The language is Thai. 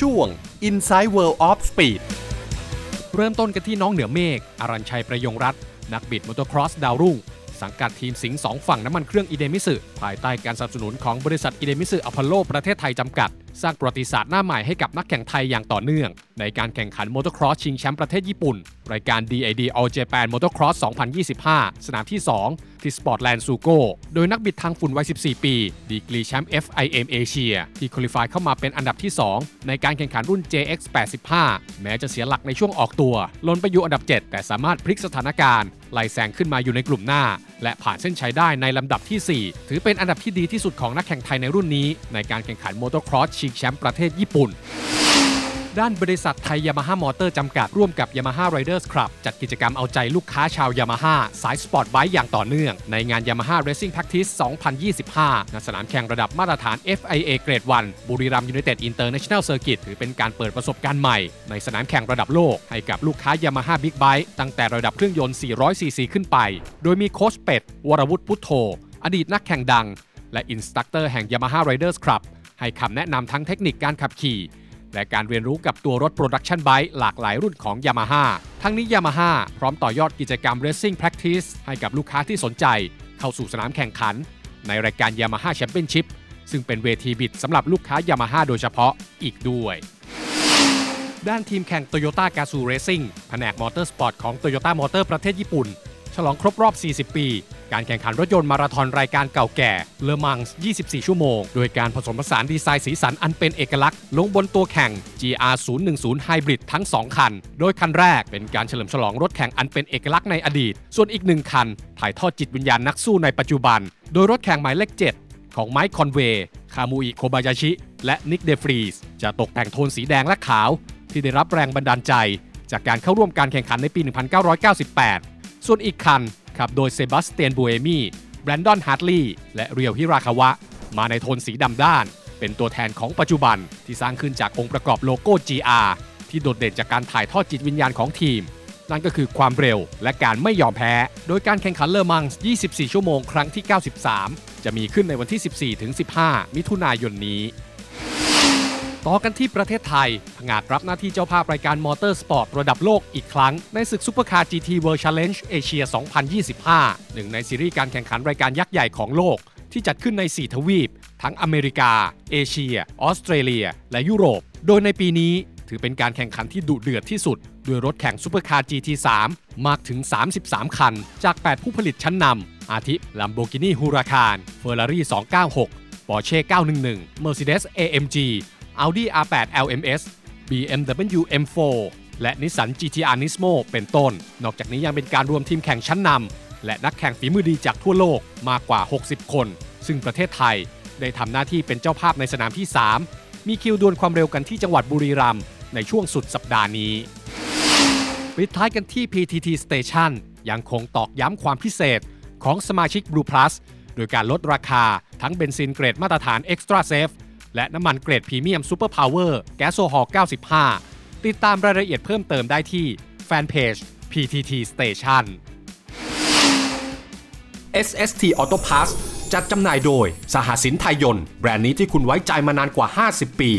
ช่วง Inside World of Speed เริ่มต้นกันที่น้องเหนือเมฆอารัญชัยประยงรัตน์นักบิดมอเตอร์ครอสดาวรุ่ง สังกัดทีมสิงห์สองฝั่งน้ำมันเครื่องอีเดมิสึภายใต้การสนับสนุนของบริษัทอีเดมิสึอพอลโลประเทศไทยจำกัด สร้างประวัติศาสตร์หน้าใหม่ให้กับนักแข่งไทยอย่างต่อเนื่อง ในการแข่งขันมอเตอร์ครอสชิงแชมป์ประเทศญี่ปุ่น รายการ DID All Japan Motocross 2025 สนามที่ 2ที่ Sportland s u g o โดยนักบิดทางฝุ่นวัย 14 ปี ดีกรีแชมป์ FIM Asia ที่คุริฟายเข้ามาเป็นอันดับที่ 2 ในการแข่งขันรุ่น JX 85แม้จะเสียหลักในช่วงออกตัวล้นไปอยู่อันดับ 7 แต่สามารถพลิกสถานการณ์ไล่แซงขึ้นมาอยู่ในกลุ่มหน้า และผ่านเส้นชัยได้ในลำดับที่ 4 ถือเป็นอันดับที่ดีที่สุดของนักแข่งไทยในรุ่นนี้ ในการแข่งขันมอเตอร์ครอสชิงแชมป์ประเทศญี่ปุ่น ด้านบริษัทไทยยามาฮ่ามอเตอร์จำกัดร่วมกับ Yamaha Riders Club จัดกิจกรรมเอาใจลูกค้าชาวยามาฮ่าสายสปอร์ตไบค์อย่างต่อเนื่อง ในงาน Yamaha Racing Practice 2025 ณ สนามแข่งระดับมาตรฐาน FIA เกรด 1 บุรีรัมย์ยูไนเต็ดอินเตอร์เนชั่นแนลเซอร์กิตถือเป็นการเปิดประสบการณ์ใหม่ ในสนามแข่งระดับโลก ให้กับลูกค้ายามาฮ่าบิ๊กไบค์ตั้งแต่ระดับเครื่องยนต์ 400 ซีซีขึ้นไป โดยมีโค้ชเป็ด วรวุฒิพุทโธ อดีตนักแข่งดัง และอินสตัคเตอร์แห่ง Yamaha Riders Club ให้คำแนะนำทั้งเทคนิคการขับขี่ และการเรียนรู้กับตัวรถโปรดักชันไบค์หลากหลายรุ่นของ Yamaha ทั้งนี้ Yamaha พร้อมต่อยอดกิจกรรม Racing Practice ให้กับลูกค้าที่สนใจ เข้าสู่สนามแข่งขัน ในรายการ Yamaha Championship ซึ่งเป็นเวทีบิดสำหรับลูกค้า Yamaha โดยเฉพาะอีกด้วยด้านทีมแข่ง Toyota g a z o o Racing แผนกมอเตอร์สปอร์ตของ Toyota Motor ประเทศญี่ปุ่น ฉลองครบรอบ 40 ปี การแข่งขันรถยนต์มาราธอนรายการเก่าแก่เลอมังส์24 ชั่วโมง โดยการผสมผสานดีไซน์สีสันอันเป็นเอกลักษณ์ ลงบนตัวแข่ง GR 010 Hybrid ทั้ง 2 คัน โดยคันแรกเป็นการเฉลิมฉลองรถแข่งอันเป็นเอกลักษณ์ในอดีต ส่วนอีกหนึ่งคัน ถ่ายทอดจิตวิญญาณนักสู้ในปัจจุบัน โดยรถแข่งหมายเลข 7 ของไมค์คอนเวย์คามูอิโคบายาชิ และนิกเดฟรีสจะตกแต่งโทนสีแดงและขาว ที่ได้รับแรงบันดาลใจ จากการเข้าร่วมการแข่งขันในปี 1998 ส่วนอีกคัน ขับโดยเซบาสเตียนบูเอมี่แบรนดอนฮาร์ตลีย์และเรียวฮิราคาวะ มาในโทนสีดำด้าน เป็นตัวแทนของปัจจุบันที่สร้างขึ้นจากองค์ประกอบโลโก้ GR ที่โดดเด่นจากการถ่ายทอดจิตวิญญาณของทีม นั่นก็คือความเร็วและการไม่ยอมแพ้ โดยการแข่งขันเลอมังส์24 ชั่วโมงครั้งที่ 93 จะมีขึ้นในวันที่ 14-15 มิถุนายนนี้ ต่อกันที่ประเทศไทยผงาดรับหน้าที่เจ้าภาพรายการมอเตอร์สปอร์ตระดับโลกอีกครั้ง ในศึกซูเปอร์คาร์ GT World Challenge Asia 2025 หนึ่งในซีรีส์การแข่งขันรายการยักษ์ใหญ่ของโลก ที่จัดขึ้นใน 4 ทวีป ทั้งอเมริกา เอเชีย ออสเตรเลีย และยุโรป โดยในปีนี้ถือเป็นการแข่งขันที่ดุเดือดที่สุด ด้วยรถแข่งซูเปอร์คาร์ GT3 มากถึง 33 คัน จาก 8 ผู้ผลิตชั้นนำ อาทิ Lamborghini Huracan Ferrari 296 Porsche 911 Mercedes AMG Audi R8 LMS BMW M4 และ Nissan GT-R Nismo เป็นต้น นอกจากนี้ยังเป็นการรวมทีมแข่งชั้นนำและนักแข่งฝีมือดีจากทั่วโลกมากกว่า 60 คน ซึ่งประเทศไทยได้ทำหน้าที่เป็นเจ้าภาพในสนามที่ 3 มีคิวดวลความเร็วกันที่จังหวัดบุรีรัมย์ในช่วงสุดสัปดาห์นี้ปิดท้ายกันที่ PTT Station ยังคงตอกย้ำความพิเศษของสมาชิก Blue Plus โดยการลดราคาทั้งเบนซินเกรดมาตรฐาน Extra Safe และน้ำมันเกรดพรีเมียมซูเปอร์พาวเวอร์แก๊สโซฮอล์95 ติดตามรายละเอียดเพิ่มเติมได้ที่แฟนเพจ PTT Station SST Auto Pass จัดจำหน่ายโดย สหสินไทยยนต์ แบรนด์นี้ที่คุณไว้ใจมานานกว่า 50 ปี